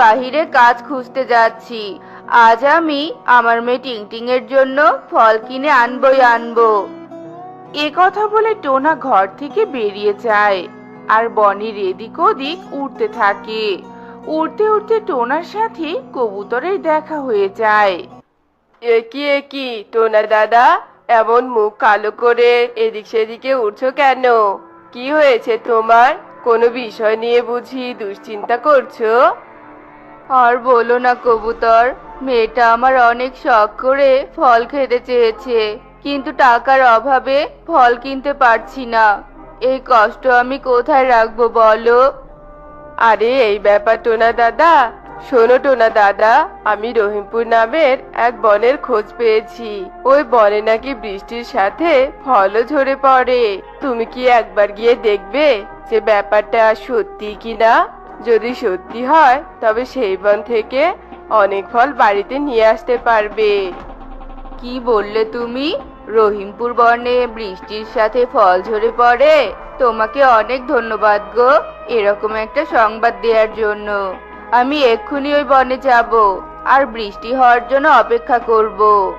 বাহিরে কাজ খুঁজতে যাচ্ছি। আজ আমি আমার মেয়ে টিংটিং এর জন্য ফল কিনে আনবই আনব। এ কথা বলে টোনা ঘর থেকে বেরিয়ে যায়। আর বনির এদিক ওদিক উড়তে থাকে। উড়তে উড়তে টোনার সাথে কবুতরের দেখা হয়ে যায়। একি একি টোনা দাদা, এমন মুখ কালো করে এদিক সেদিকে উঠছো কেন? কি হয়েছে তোমার? কোনো বিষয় নিয়ে বুঝি দুশ্চিন্তা করছ? আর বলো না, কবুতর, মেয়েটা আমার অনেক শখ করে ফল খেতে চেয়েছে, কিন্তু টাকার অভাবে ফল কিনতে পারছি না। এই কষ্ট আমি কোথায় রাখব বলো? আরে, এই ব্যাপার টোনা দাদা, শোনো টোনা দাদা, আমি রহিমপুর নামের এক বনের খোঁজ পেয়েছি। ওই বনে নাকি বৃষ্টির সাথে ফলও ঝরে পড়ে। তুমি কি একবার গিয়ে দেখবে যে ব্যাপারটা সত্যি কিনা? যদি সত্যি হয় তবে সেই বন থেকে অনেক ফল বাড়িতে নিয়ে আসতে পারবে। কি বললে তুমি? রহিমপুর বনে বৃষ্টির সাথে ফল ঝরে পড়ে। তোমাকে অনেক ধন্যবাদ গো এরকম একটা সংবাদ দেওয়ার জন্য। আমি এক্ষুনি ওই বনে যাব আর বৃষ্টি হওয়ার জন্য অপেক্ষা করব।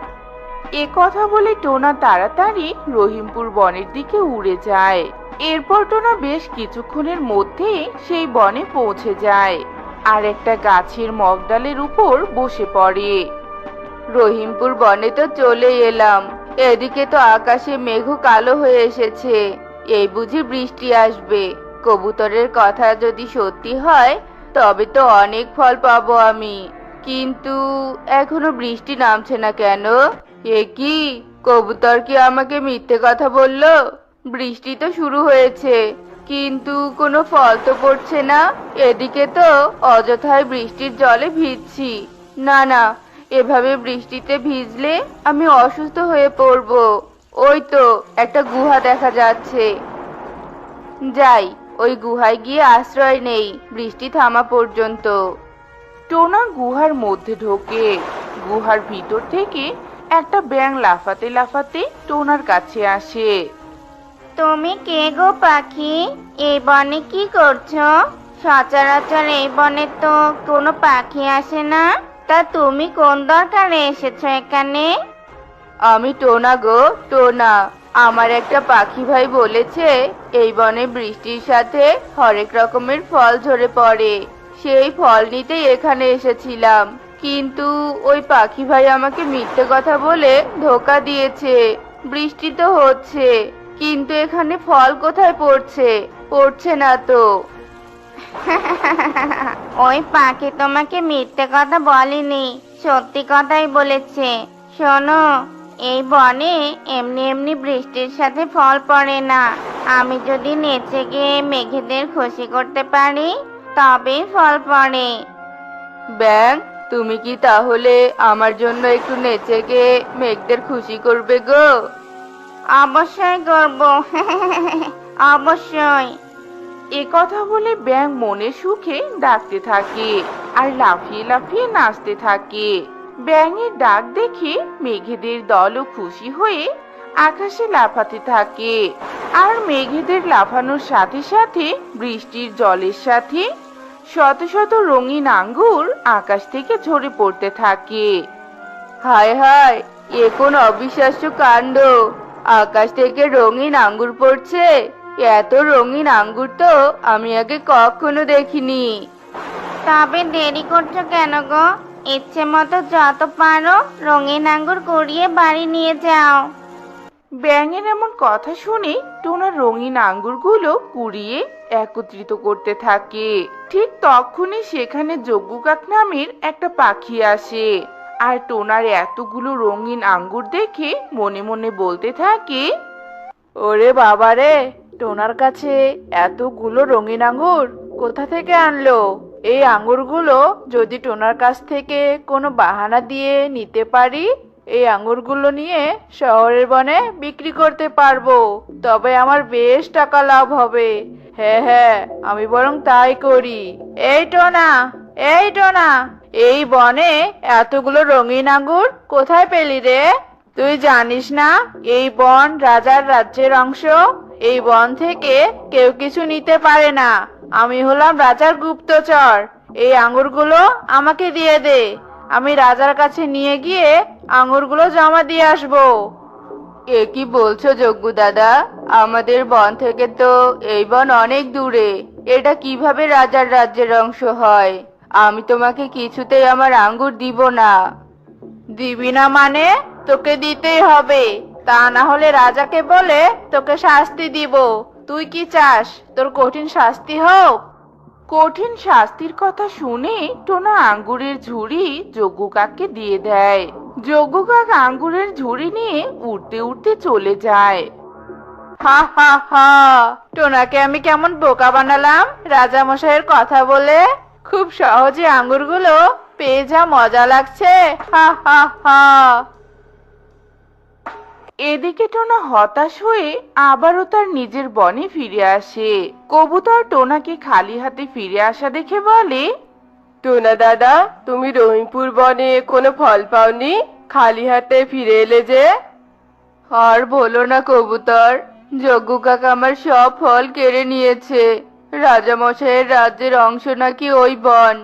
এ কথা বলে টোনা তাড়াতাড়ি রহিমপুর বনের দিকে উড়ে যায়। এরপর টোনা বেশ কিছুক্ষণের মধ্যে সেই বনে পৌঁছে যায় আর একটা গাছের মগডালের উপর বসে পড়ে। রহিমপুর বনে তো চলে এলাম। এদিকে তো আকাশে মেঘ কালো হয়ে এসেছে। এই বুঝি বৃষ্টি আসবে। কবুতরের কথা যদি সত্যি হয়, তবে তো অনেক ফল পাবো আমি। কিন্তু এখনও বৃষ্টি নামছে না কেন? এ কি? কবুতর কি আমাকে মিথ্যে কথা বলল? বৃষ্টি তো শুরু হয়েছে, কিন্তু কোনো ফল তো পড়ছে না। এদিকে তো অযথায় বৃষ্টির জলে ভিজছি। না না, এভাবে বৃষ্টিতে ভিজলে আমি অসুস্থ হয়ে পড়ব। ওই তো, একটা গুহা দেখা যাচ্ছে। যাই, ওই গুহায় গিয়ে আশ্রয় নেই, বৃষ্টি থামা পর্যন্ত। টোনা গুহার মধ্যে ঢোকে। গুহার ভিতর থেকে একটা ব্যাং লাফাতে লাফাতে টোনার কাছে আসে। তুমি কে গো পাখি? এই বনে কি করছ? সচরাচর এই বনে তো কোনো পাখি আসে না। তা তুমি কোন দরকারে এসেছ এখানে? আমি টোনা গো, টোনা। আমার একটা পাখি ভাই বলেছে, এই বনে বৃষ্টির সাথে হরেক রকমের ফল ঝরে পড়ে। সেই ফল নিতেই এখানে এসেছিলাম। কিন্তু ওই পাখি ভাই আমাকে মিথ্যে কথা বলে ধোকা দিয়েছে। বৃষ্টি তো হচ্ছে। কিন্তু এখানে ফল কোথায় পড়ছে? পড়ছে না তো। ওই পাখি তোমাকে মিথ্যে কথা বলেনি সত্যি কথাই বলেছে। শোনো এই বনে এমনি এমনি বৃষ্টির সাথে ফল পড়ে না। আমি যদি নেচে গিয়ে মেঘেদের খুশি করতে পারি তবেই ফল পড়ে। ব্যাং তুমি কি তাহলে আমার জন্য একটু নেচে গিয়ে মেঘদের খুশি করবে গো? অবশ্যই করব। অবশ্যই। এ কথা বলে ব্যাং মনে সুখে ডাকতে থাকে আর লাফিয়ে লাফিয়ে নাচতে থাকে। ব্যাঙের ডাক দেখে মেঘেদের দলও খুশি হয়ে আকাশে লাফাতে থাকে আর মেঘেদের লাফানোর সাথে সাথে বৃষ্টির জলের সাথে শত শত রঙিন আঙ্গুর আকাশ থেকে ঝরে পড়তে থাকে। হায় হায়, এ কোন অবিশ্বাস্য কাণ্ড! আকাশ থেকে রঙিন আঙ্গুর পড়ছে। এত রঙিন আঙ্গুর তো আমি আগে কখনো দেখিনি। তবে দেরি করছ কেন গো? ইচ্ছে মতো যত পারো রঙিন আঙ্গুর কুড়িয়ে বাড়ি নিয়ে যাও। ব্যাঙের এমন কথা শুনে টোনা রঙিন আঙ্গুরগুলো কুড়িয়ে একত্রিত করতে থাকে। ঠিক তখনই সেখানে যজ্ঞকাক নামের একটা পাখি আসে। আর টোনার এতগুলো রঙিন আঙ্গুর দেখে মনে মনে বলতে থাকে, ওরে বাবা রে টোনার কাছে এতগুলো রঙিন আঙ্গুর কোথা থেকে আনলো? এই আঙ্গুরগুলো যদি টোনার কাছ থেকে কোনো বাহানা দিয়ে নিতে পারি, এই আঙ্গুরগুলো নিয়ে শহরের বনে বিক্রি করতে পারব। তবে আমার বেশ টাকা লাভ হবে। হ্যাঁ হ্যাঁ আমি বরং তাই করি। এই টোনা এই টোনা এই বনে এতগুলো রঙিন আঙ্গুর কোথায় পেলি রে? তুই জানিস না, এই বন রাজার রাজ্যের অংশ। এই বন থেকে কেউ কিছু নিতে পারে না। আমি হলাম রাজার গুপ্তচর। এই আঙুরগুলো আমাকে দিয়ে দে। আমি রাজার কাছে নিয়ে গিয়ে আঙুরগুলো জমা দিয়ে আসব। এ কি বলছো যজ্ঞ দাদা? আমাদের বন থেকে তো এই বন অনেক দূরে। এটা কীভাবে রাজার রাজ্যের অংশ হয়? আমি তোমাকে কিছুতেই আমার আঙ্গুর দিব না। দিবি না মানে? তোকে দিতেই হবে। তা না হলে রাজাকে বলে তোকে শাস্তি দিব। তুই কি চাস? তোর কঠিন শাস্তি হোক? কঠিন শাস্তির কথা শুনে টোনা আঙ্গুরের ঝুড়ি যজ্ঞ কাককে দিয়ে দেয়। যজ্ঞ কাক আঙ্গুরের ঝুড়ি নিয়ে উড়তে উড়তে চলে যায়। হা হা হা। টোনাকে আমি কেমন বোকা বানালাম? রাজা মশাইয়ের কথা বলে। খুব সহজে আঙ্গুরগুলো পেয়ে যা মজা লাগছে। হা হা হা। এদিকে টোনা হতাশ হয়ে আবারও তার নিজের বনে ফিরে আসে। কবুতর টোনাকে খালি হাতে ফিরে আসা দেখে বলে টোনা দাদা তুমি রহিমপুর বনে কোনো ফল পাওনি? খালি হাতে ফিরে এলে যে? আর বলো না কবুতর যজ্ঞ কাকা আমার সব ফল কেড়ে নিয়েছে। রাজামশাইয়ের রাজ্যের অংশ নাকি ওই বন।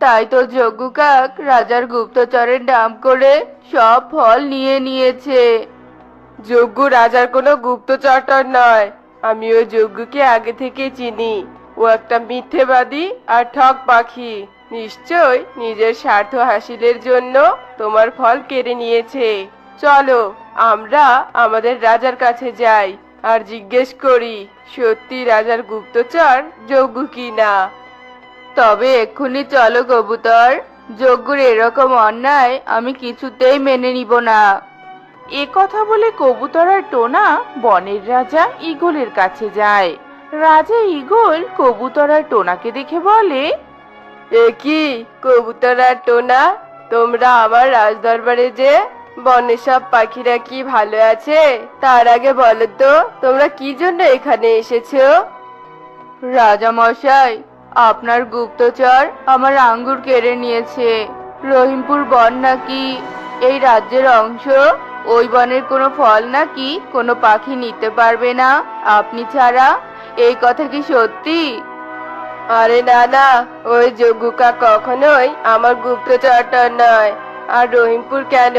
তাই তো যজ্ঞ কাক রাজার গুপ্তচরের নাম করে সব ফল নিয়ে নিয়েছে। যজ্ঞ রাজার কোনো গুপ্তচটর নয়। আমি ওই যজ্ঞকে আগে থেকে চিনি। ও একটা মিথ্যেবাদী আর ঠক পাখি। নিশ্চয় নিজের স্বার্থ হাসিলের জন্য তোমার ফল কেড়ে নিয়েছে। চলো, আমরা আমাদের রাজার কাছে যাই আর জিজ্ঞেস করি। সত্যি রাজার গুপ্তচর যজ্ঞ কি না তবে এক্ষুনি চলো কবুতর যজ্ঞর এরকম অন্যায় আমি কিছুতেই মেনে নিব না। এ কথা বলে কবুতর আর টোনা বনের রাজা ইগলের কাছে যায়। রাজা ইগল কবুতর আর টোনাকে দেখে বলে, এ কি, কবুতর আর টোনা? তোমরা আমার রাজদরবারে যে বনের সব পাখিরা কি ভালো আছে? তার আগে বলো তো তোমরা কি জন্য এখানে এসেছ? রাজা মশাই আপনার গুপ্তচর আমার আঙ্গুর কেড়ে নিয়েছে। রহিমপুর বন নাকি এই রাজ্যের অংশ? ওই বনের কোনো ফল নাকি কোনো পাখি নিতে পারবে না? আপনি ছাড়া এই কথা কি সত্যি? আরে না না ওই যজ্ঞুকা কখনোই আমার গুপ্তচরটা নয়। আর রহিমপুর কেন?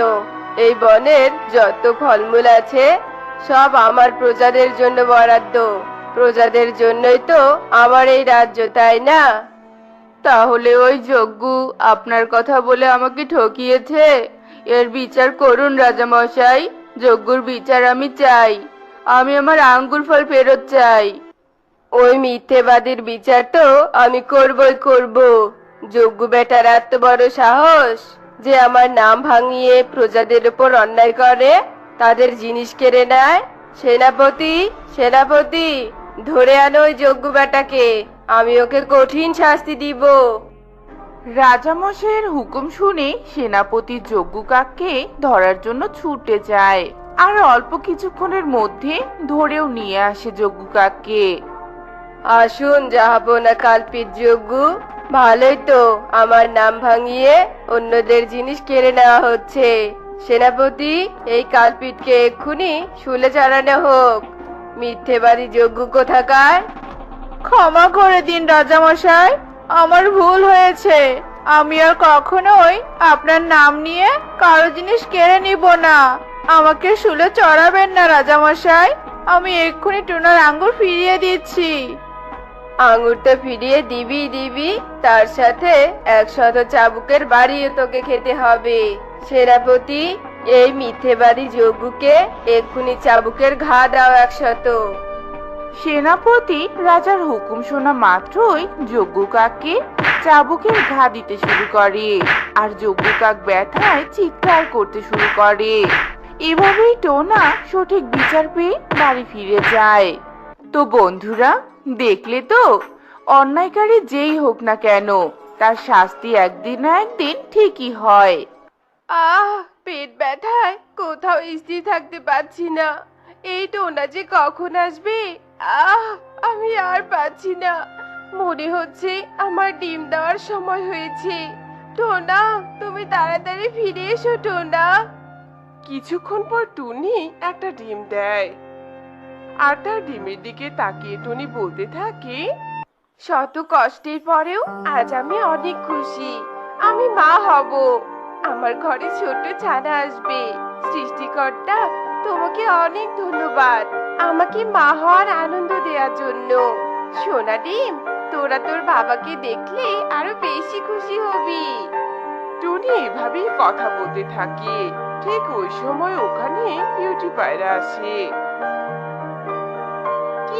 এই বনের যত ফলমূল আছে, সব আমার প্রজাদের জন্য বরাদ্দ। প্রজাদের জন্যই তো আমার এই রাজ্য, তাই না? তাহলে ওই যজ্ঞ আপনার কথা বলে আমাকে ঠকিয়েছে? এর বিচার করুন রাজামশাই, যজ্ঞর বিচার আমি চাই। আমি আমার আঙ্গুর ফল ফেরত চাই। ওই মিথ্যেবাদীর বিচার তো আমি করবই করব। যজ্ঞ বেটার এত বড় সাহস। যে আমার নাম ভাঙিয়ে প্রজাদের উপর অন্যায় করে তাদের জিনিস কেড়ে নেয়। সেনাপতি সেনাপতি ধরে আনো ওই যজ্ঞ বেটাকে আমি ওকে কঠিন শাস্তি দিব। রাজামশাইয়ের হুকুম শুনে সেনাপতি যজ্ঞ কাককে ধরার জন্য ছুটে যায়। আর অল্প কিছুক্ষণের মধ্যে ধরেও নিয়ে আসে যজ্ঞ কাককে। আসুন জাহাপনা কালপিত যজ্ঞ ভালোই তো, আমার নাম ভাঙিয়ে অন্যদের জিনিস কেড়ে নেওয়া হচ্ছে। সেনাপতি, এই কালপিটকে এক্ষুনি শুলে চালানো হোক। মিথ্যে মিথ্যেবাদী যোগ্য কোথাকার? ক্ষমা করে দিন, রাজামশাই। আমার ভুল হয়েছে। আমি আর কখনোই আপনার নাম নিয়ে কারও জিনিস কেড়ে নিব না। আমাকে শুলে চড়াবেন না, রাজামশাই। আমি এক্ষুনি টুনার আঙ্গুর ফিরিয়ে দিচ্ছি। আঙুরটা ফিরিয়ে দিবি দিবি। তার সাথে একশত চাবুকের বাড়িও তোকে খেতে হবে। সেনাপতি, এই মিথ্যেবাদী যজ্ঞকে এক্ষুনি চাবুকের ঘা দাও একশত সেনাপতি রাজার হুকুম শোনা মাত্রই যজ্ঞ কাককে চাবুকের ঘা দিতে শুরু করে আর যজ্ঞ কাক ব্যথায় চিৎকার করতে শুরু করে। এভাবেই টোনা সঠিক বিচার পেয়ে বাড়ি ফিরে যায়। তো বন্ধুরা দেখলে তো, অন্যায়কারী যেই হোক না কেন, তার শাস্তি একদিন না একদিন ঠিকই হয়। আহ, পেট ব্যথায় কোথাও স্থির থাকতে পারছি না। এই টোনা যে কখন আসবে? আহ, আমি আর পাচ্ছি না। মনে হচ্ছে আমার ডিম দেওয়ার সময় হয়েছে। টোনা, তুমি তাড়াতাড়ি ফিরে এসো, টোনা। কিছুক্ষণ পর টুনি একটা ডিম দেয়। আর তার ডিমের দিকে তাকিয়ে টুনি বলতে থাকে, শত কষ্টের পরেও আজ আমি অনেক খুশি। আমি মা হব। আমার ঘরে ছোট ছানা আসবে। সৃষ্টিকর্তা, তোমাকে অনেক ধন্যবাদ। আমাকে মা হওয়ার আনন্দ দেওয়ার জন্য। সোনা ডিম, তোরা তোর বাবাকে দেখলে আরও বেশি খুশি হবি। টুনি এভাবেই কথা বলতে থাকে। ঠিক ওই সময় ওখানে বিউটি পায়রা আসে।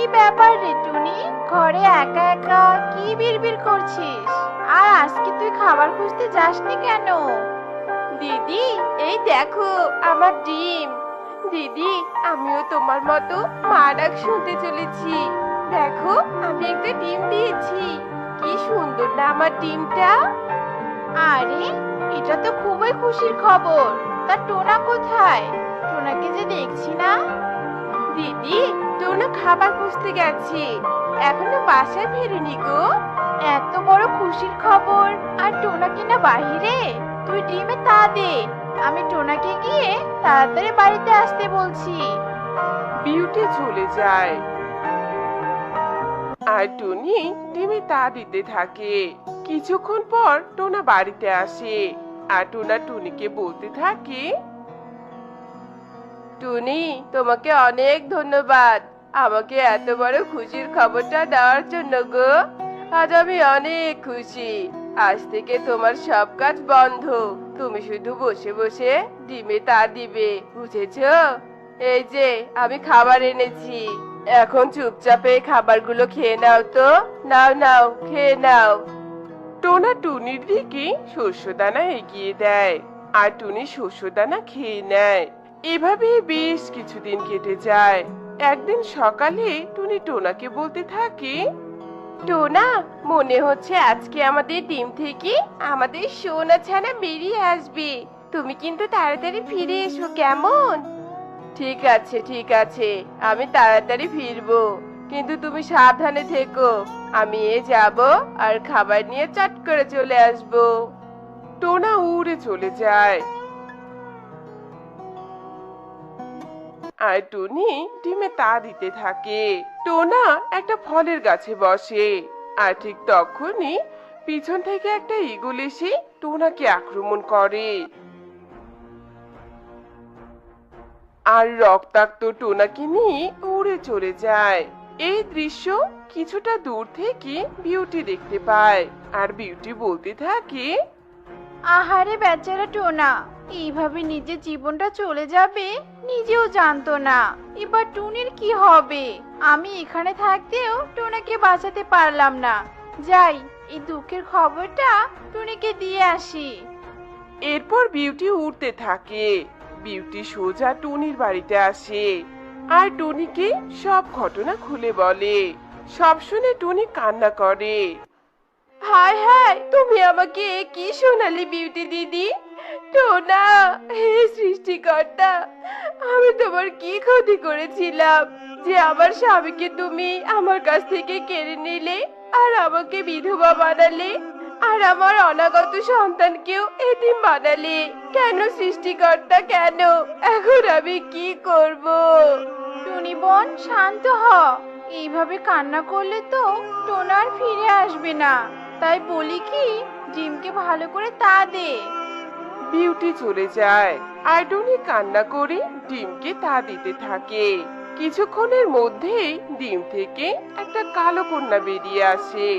ব্যাপার রে টুনি? ঘরে একা একা কি বিড়বিড় করছিস? আর আজকে তুই খাবার খুঁজতে যাসনি কেন? দিদি, এই দেখো, আমার ডিম। দিদি, আমিও তোমার মতো মা ডাক শুনতে চলেছি। দেখো, আমি একটা ডিম দিয়েছি। কি সুন্দর না আমার ডিমটা। আরে, এটা তো খুবই খুশির খবর। তা টোনা কোথায়? টোনাকে যে দেখছি না। দিদি টোনা খাবার খুঁজতে গেছে। এখনও বাসায় ফেরেনি গো। এত বড় খুশির খবর। আর টোনা কিনা বাহিরে? তুই ডিমে তা দে। আমি টোনাকে গিয়ে তাড়াতাড়ি বাড়িতে আসতে বলছি। বিউটি চলে যায়। আর টুনি ডিমে তা দিতে থাকে। কিছুক্ষণ পর টোনা বাড়িতে আসে। আর টোনা টুনিকে বলতে থাকে টুনি, তোমাকে অনেক ধন্যবাদ। আমাকে এত বড় খুশির খবরটা দেওয়ার জন্য গো। আজ আমি অনেক খুশি। আজ থেকে তোমার সব কাজ বন্ধ। তুমি শুধু বসে বসে ডিমে তা দিবে, বুঝেছ? এই যে, আমি খাবার এনেছি। এখন চুপচাপে খাবারগুলো খেয়ে নাও তো। নাও নাও, খেয়ে নাও। টোনা টুনির দিকে শস্যদানা এগিয়ে দেয়, আর টুনি শস্যদানা খেয়ে নেয়। এভাবে বেশ কিছুদিন কেটে যায়। একদিন সকালে টুনি টোনাকে বলতে থাকে, টোনা, মনে হচ্ছে আজকে আমাদের ডিম থেকে আমাদের সোনা ছানা বেরিয়ে আসবে। তুমি কিন্তু তাড়াতাড়ি ফিরে এসো, কেমন? ঠিক আছে ঠিক আছে, আমি তাড়াতাড়ি ফিরবো। কিন্তু তুমি সাবধানে থেকো, আমি এ যাব আর খাবার নিয়ে চট করে চলে আসব। টোনা উড়ে চলে যায়। আর টুনি ডিমে তা দিতে থাকে। টোনা একটা ফলের গাছে বসে। আর ঠিক তখনই পিছন থেকে একটা ইগল এসে টোনাকে আক্রমণ করে। আর রক্তাক্ত টোনাকে নিয়ে উড়ে চলে যায়। এই দৃশ্য কিছুটা দূর থেকে বিউটি দেখতে পায়। আর বিউটি বলতে থাকে, আহারে বেচারা টোনা, এইভাবে নিজের জীবনটা চলে যাবে? নিজেও জানতো না। এবার টুনির কি হবে? আমি এখানে থাকতেও টোনাকে বাঁচাতে পারলাম না। যাই এই দুঃখের খবরটা টুনিকে দিয়ে আসি। এরপর বিউটি উঠতে থাকে। বিউটি সোজা টুনির বাড়িতে আসে। আর টুনিকে সব ঘটনা খুলে বলে। সব শুনে টুনি কান্না করে। হায় হায় তুমি আমাকে কি শোনালি বিউটি দিদি? টোনা হে সৃষ্টিকর্তা, আমি তোমার কি ক্ষতি করেছিলাম? যে আমার স্বামীকে তুমি আমার কাছ থেকে কেড়ে নিলে, আর আমাকে বিধবা বানালে, আর আমার অনাগত সন্তানকেও এতিম বানালে। কেন সৃষ্টিকর্তা, কেন? এখন আমি কি করব? টুনি বোন, শান্ত হ। এইভাবে কান্না করলে তো টোনা আর ফিরে আসবে না। তাই বলি কি, ডিমকে ভালো করে তা দে। বিউটি চলে যায়। আর টুনি কান্না করে ডিমকে তা দিতে থাকে। কিছুক্ষণের মধ্যেই ডিম থেকে একটা কালো কন্যা বেরিয়ে আসে।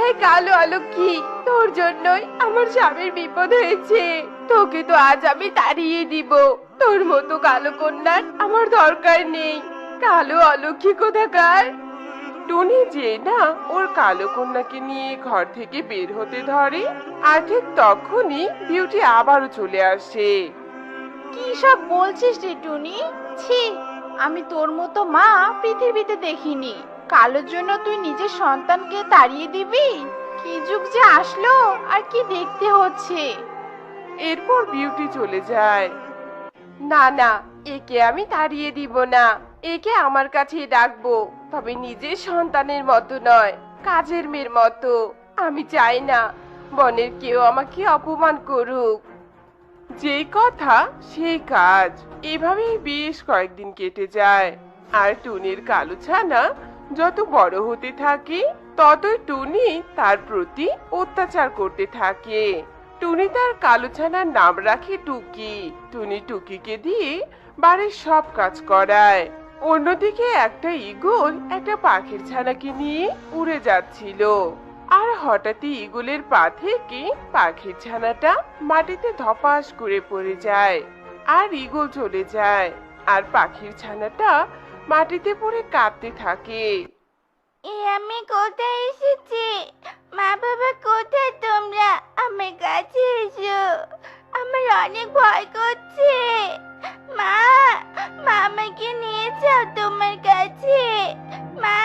এই কালো আলো কি তোর জন্যই আমার স্বামীর বিপদ হয়েছে। তোকে তো আজ আমি তাড়িয়ে দিব। তোর মতো কালো কন্যার আমার দরকার নেই। কালো অলক্ষী কোথাকার? টুনি যে না ওর কালো কন্যাকে নিয়ে ঘর থেকে বের হতে ধরে আর ঠিক তখনই বিউটি আবারও চলে আসে। কি সব বলছিস রে টুনি? ছি আমি তোর মতো মা পৃথিবীতে দেখিনি। কালোর জন্য তুই নিজের সন্তানকে তাড়িয়ে দিবি? কি যুগ যে আসলো আর কি দেখতে হচ্ছে? এরপর বিউটি চলে যায়। না না একে আমি তাড়িয়ে দিব না একে আমার কাছেই রাখব। তবে নিজের সন্তানের মতো নয়, কাজের মেয়ের মতো। আমি চাই না বনের কেউ আমাকে অপমান করুক। যেই কথা সেই কাজ। এভাবেই বেশ কয়েকদিন কেটে যায়। আর টুনির কালো ছানা যত বড় হতে থাকে, ততই টুনি তার প্রতি অত্যাচার করতে থাকে। টুনি তার কালো ছানার নাম রাখে টুকি। টুনি টুকিকে দিয়ে বাড়ির সব কাজ করায়। অন্যদিকে একটা ইগল একটা পাখির ছানাকে নিয়ে উড়ে যাচ্ছিল। আর হঠাৎই ইগলের পা থেকে পাখির ছানাটা মাটিতে ধপাস করে পড়ে যায় আর ইগল চলে যায় আর পাখির ছানাটা মাটিতে পড়ে কাঁদতে থাকে। এ আমি কোথায় এসেছি? মা বাবা কোথায় তোমরা? আমার কাছে এসো। আমার অনেক ভয় করছে। মা মা আমাকে নিয়ে যাও তোমার কাছে। মা।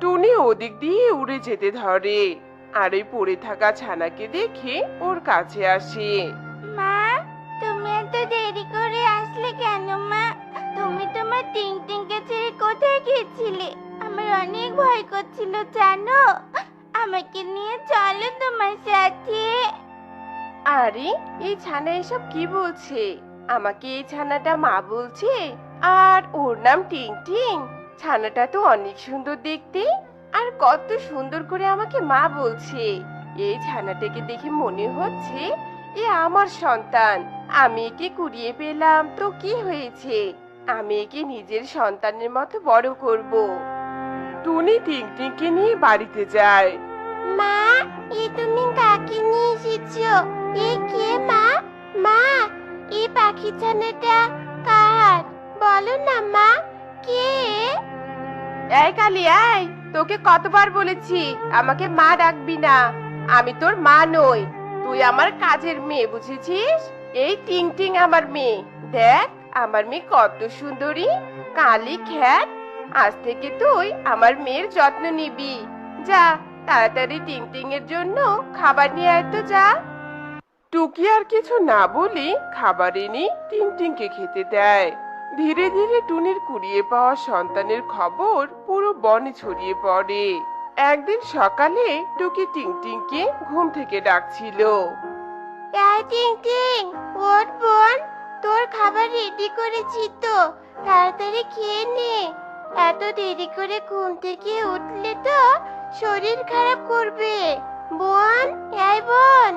টুনি ওদিক দিয়ে উড়ে যেতে ধরে। আর ওই পড়ে থাকা ছানাকে দেখে ওর কাছে আসে। মা তুমি এত দেরি করে আসলে কেন মা? তুমি তোমার টিং টিংকে ছেড়ে কোথায় গিয়েছিলে? আমার অনেক ভয় করছিল জানো? আমাকে নিয়ে চলো তোমার সাথে। আরে, এই ছানা এসব কি বলছে? আমাকে এই ছানাটা মা বলছে, আর ওর নাম টিং টিং ছানাটা তো অনেক সুন্দর দেখতে, আর কত সুন্দর করে আমাকে মা বলছে। এই ছানাটাকে দেখে মনে হচ্ছে এ আমার সন্তান। আমি একে কুড়িয়ে পেলাম, তো কি হয়েছে? আমি একে নিজের সন্তানের মতো বড় করব। টুনি টিংটিংকে নিয়ে বাড়িতে যায়। মা, এ তুমি কাকে নিয়ে এসেছ এ কে মা? মা এই পাখি ছানাটা কার? বলো না মা, কে? এই কালি, এই, তোকে কতবার বলেছি, আমাকে মা ডাকবি না। আমি তোর মা নই, তুই আমার কাজের মেয়ে, বুঝেছিস? এই টিং টিং আমার মেয়ে। দেখ, আমার মেয়ে কত সুন্দরী, কালি খ্যাত। আজ থেকে তুই আমার মেয়ের যত্ন নিবি। যা। তাড়াতাড়ি টিং টিং এর জন্য খাবার নিয়ে আয় তো যা। টুকি আর কিছু না বলে খাবার এনে টিংটিংকে খেতে দেয়। ধীরে ধীরে টুনির কুড়িয়ে পাওয়া সন্তানের খবর পুরো বনে ছড়িয়ে পড়ে। একদিন সকালে টুকি টিংটিংকে ঘুম থেকে ডাকছিল। এই টিং টিং ওঠ বোন, তোর খাবার রেডি করেছি তো, তাড়াতাড়ি খেয়ে নে। এত দেরি করে ঘুম থেকে উঠলে তো শরীর খারাপ করবে। বোন এই বোন।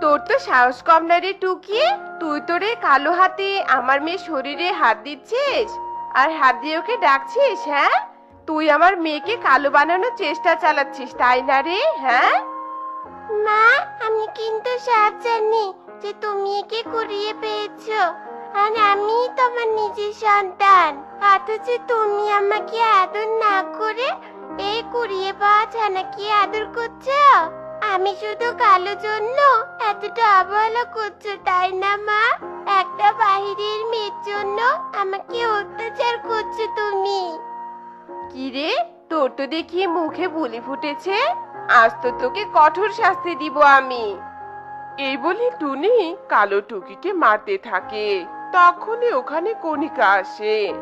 তোর তো সাহস কম না রে টুকি। তুই তো রে কালো হাতে আমার মেয়ে শরীরে হাত দিচ্ছিস। আর হাত দিয়ে ওকে ডাকছিস হ্যাঁ? তুই আমার মেয়েকে কালো বানানোর চেষ্টা চালাচ্ছিস তাই না রে হ্যাঁ? মা আমি কিন্তু সব জানি যে তুমি একে কুড়িয়ে পেয়েছ। আর আমি তোমার নিজের সন্তান। অথচ তুমি আমাকে আদর না করে এই কুড়িয়ে পাওয়া ছানাকে আদর করছ? আমি শুধু কালো জন্য এতটা অবহেলা করছ, তাই না মা? একটা বাহিরের মেয়ের জন্য আমাকে অত্যাচার করছ তুমি। কি রে? তোর তো দেখি মুখে বুলি ফুটেছে। আজ তো তোকে কঠোর শাস্তি দিব আমি। এই বলে টুনি কালো টুকিকে মারতে থাকে। তখনই ওখানে কণিকা আসে।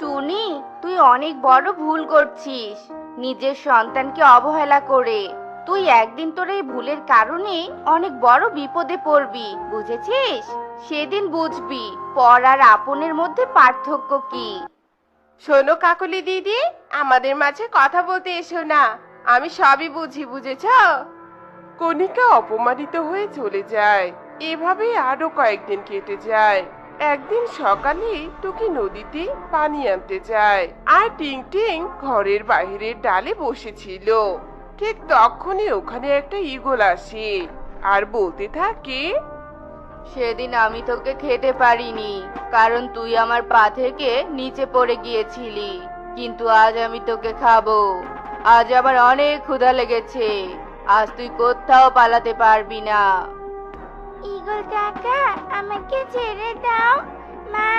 টুনি, তুই অনেক বড় ভুল করছিস। নিজের সন্তানকে অবহেলা করে। তুই একদিন তোর এই ভুলের কারণে অনেক বড় বিপদে পড়বি, বুঝেছিস? সেদিন বুঝবি, পর আর আপনের মধ্যে পার্থক্য কি। শোনো কাকলি দিদি, আমাদের মাঝে কথা বলতে এসো না। আমি সবই বুঝি, বুঝেছ? কণিকা অপমানিত হয়ে চলে যায়। এভাবে আরও কয়েকদিন কেটে যায়। একদিন সকালে টুকি নদীতে পানি আনতে যায় আর টিং টিং ঘরের বাইরের ডালে বসেছিল। ঠিক তখনই ওখানে একটা ঈগল আসে আর বলতে থাকে, সেদিন আমি তোকে খেতে পারিনি, কারণ তুই আমার পা থেকে নিচে পড়ে গিয়েছিলি, কিন্তু আজ আমি তোকে খাব। আজ আবার অনেক ক্ষুধা লেগেছে, আজ তুই কোথাও পালাতে পারবি না। ইগল কাকা আমাকে ছেড়ে দাও। মা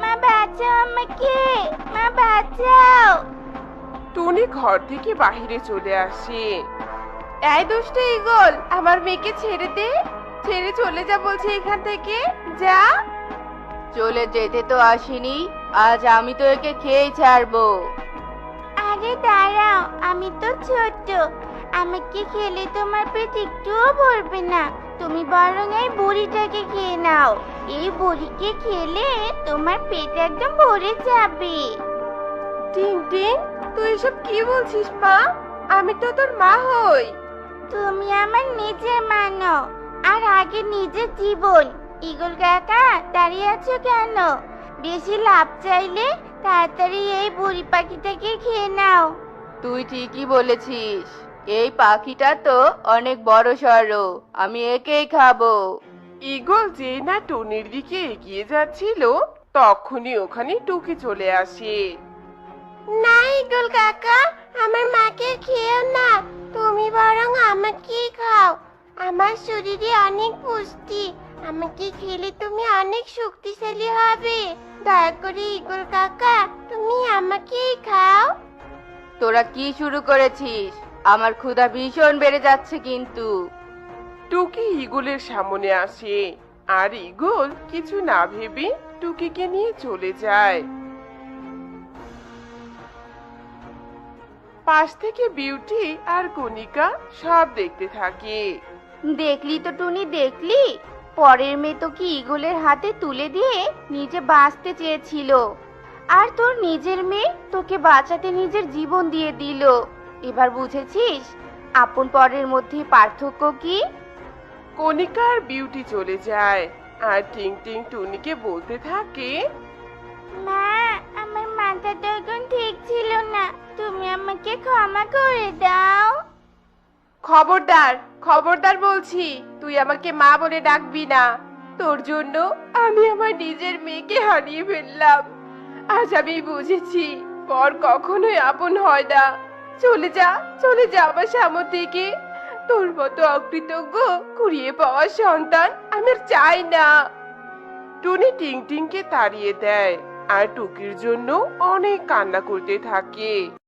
মা বাঁচাও আমাকে মা বাঁচাও। টুনি ঘর থেকে বাহিরে চলে আসে। এই দুষ্ট ইগল আমার মেয়েকে ছেড়ে দে। ছেড়ে চলে যা বলছে এখান থেকে। যা। চলে যেতে তো আসিনি আজ আমি তো একে খেয়েই ছাড়বো। আরে দাঁড়াও আমি তো ছোট আমাকে খেলে তোমার পেট একটুও ভরবে না। তুমি বরং এই বুড়িটাকে খেয়ে নাও। এই বুড়িকে খেলে তোমার পেট একদম ভরে যাবে। টিং টিং তুই এসব কি বলছিস মা? আমি তো তোর মা হই। তুমি আমার নিজের মানো আর আগে নিজের জীবন। ইগল কাকা দাঁড়িয়ে আছো কেন? বেশি লাভ চাইলে তাড়াতাড়ি এই বুড়ি পাখিটাকে খেয়ে নাও। তুই ঠিকই বলেছিস। এই পাখিটা তো অনেক বড় সড়ো আমি একেই খাব। ইগল যে না টুনির দিকে এগিয়ে যাচ্ছিল তখনই ওখানে টুকি চলে আসে। না ইগল কাকা আমার মাকে খেও না তুমি বরং আমাকেই খাও। আমার শরীরে অনেক পুষ্টি আমাকে খেলে তুমি অনেক শক্তিশালী হবে। দয়া করে ইগল কাকা তুমি আমাকেই খাও। তোরা কি শুরু করেছিস? আমার ক্ষুধা ভীষণ বেড়ে যাচ্ছে কিন্তু। টুকি ইগলের সামনে আসে। আর ইগল কিছু না ভেবে টুকিকে নিয়ে চলে যায়। পাশ থেকে বিউটি আর কণিকা সব দেখতে থাকে। দেখলি তো টুনি দেখলি? পরের মেয়ে তো কি ইগলের হাতে তুলে দিয়ে নিজে বাঁচতে চেয়েছিল। আর তোর নিজের মেয়ে তোকে বাঁচাতে নিজের জীবন দিয়ে দিল। এবার বুঝেছিস আপন পরের মধ্যে পার্থক্য কি? কণিকা আর বিউটি চলে যায় আর টিং টিং টুনিকে বলতে থাকে মা আমার মাথাটা এখন ঠিক ছিল না তুমি আমাকে ক্ষমা করে দাও। খবরদার খবরদার বলছি তুই আমাকে মা বলে ডাকবি না। তোর জন্য আমি আমার নিজের মেয়েকে হারিয়ে ফেললাম। আজ আমি বুঝেছি পর কখনোই আপন হয় না। চলে যা চলে যা আমার তোর মতো অকৃতজ্ঞ কুড়িয়ে পাওয়া সন্তান আমি চাই না। টুনি টিং টিংকে তাড়িয়ে দেয় আর টুকির জন্য অনেক কান্না করতে থাকে।